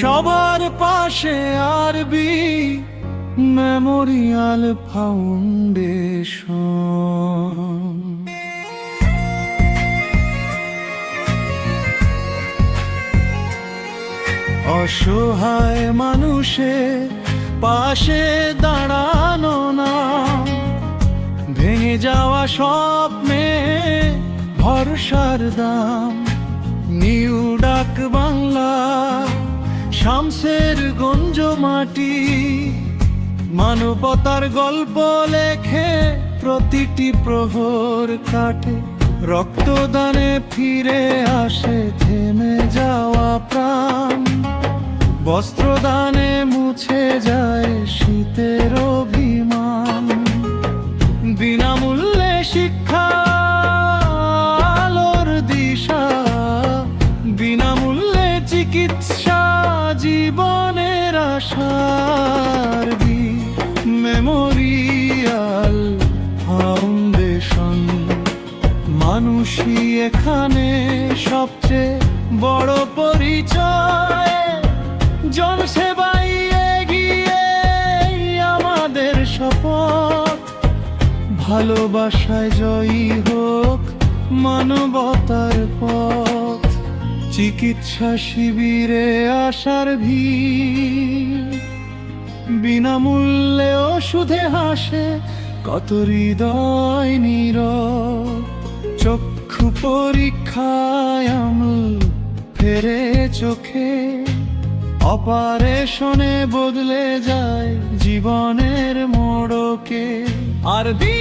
সবার পাশে আরবি মেমোরিয়াল ফাউন্ডেশন। অসহায় মানুষের পাশে দাঁড়ানো না। ভেঙে যাওয়া স্বপ্নে ভরসার দাম। নিউ ডাক বাংলা শামসের গঞ্জ মাটি, মানবতার গল্প লেখে, প্রতিটি প্রহর কাটে। রক্তদানে ফিরে আসে, থেমে যাওয়া প্রাণ। বস্ত্রদানে মুছে যায় শীতের অভিমান জীবনের আশার মেমোরিয়াল ফাউন্ডেশন। মানুষই এখানে সবচেয়ে বড় পরিচয়। জনসেবাই এগিয়ে আমাদের শপথ। ভালোবাসায় জয়ী হোক মানবতার পথ। চিকিৎসা শিবিরে আসার ভিড়। বিনামূল্যে ওষুধে হাসে, কত হৃদয় নির চক্ষু পরীক্ষায় আমল ফেরে চোখে। অপারেশনে বদলে যায় জীবনের মোড়কে। আর বি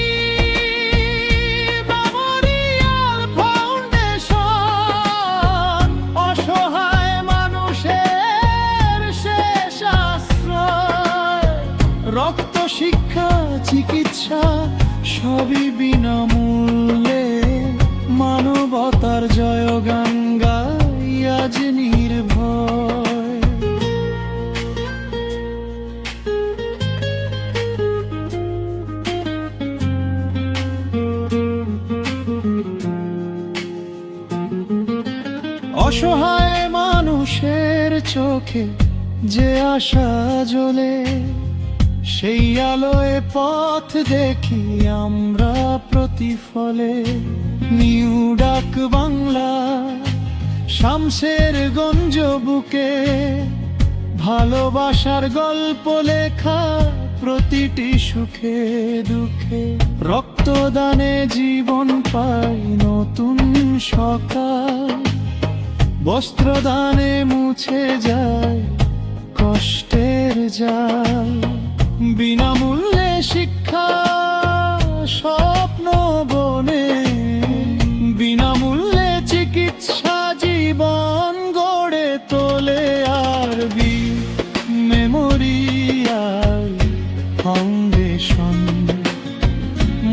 রক্ত শিক্ষা, চিকিৎসা, সবই বিনামূল্যে। মানবতার জয়গান গাই আজ নির্ভয়। অসহায় মানুষের চোখে যে আশা জ্বলে সেই আলোয় পথ দেখি আমরা প্রতিফলে। নিউ ডাক বাংলা, শামসের গঞ্জ বুকে। ভালোবাসার গল্প লেখা প্রতিটি সুখে দুঃখে। রক্তদানে জীবন পাই নতুন সকাল। বস্ত্রদানে মুছে যায় কষ্টের জাল। বিনামূল্যে শিক্ষা, স্বপ্ন বনে। বিনামূল্যে চিকিৎসা জীবন গড়ে তোলে আর বি মেমোরিয়াল ফাউন্ডেশন।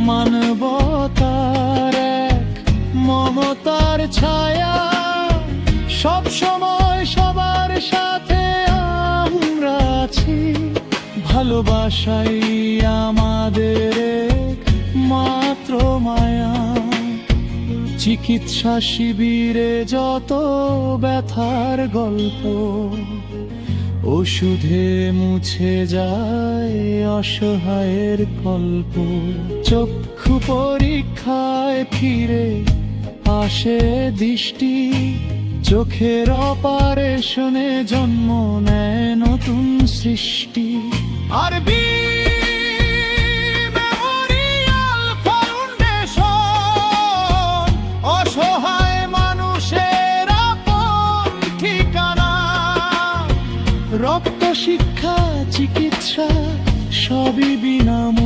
মানবতার এক মমতার ছায়া সব সময় ভালোবাসাই আমাদের মাত্র মায়া। চিকিৎসা শিবিরে যত ব্যথার গল্প, ওষুধে মুছে যায় অসহায়ের কল্প। চক্ষু পরীক্ষায় ফিরে আসে দৃষ্টি, চোখের অপারেশনে জন্ম নেয় নতুন সৃষ্টি। আর বি মেমোরিয়াল ফাউন্ডেশন অসহায় মানুষের ঠিকানা। রক্ত শিক্ষা চিকিৎসা সবই বিনামূল্যে।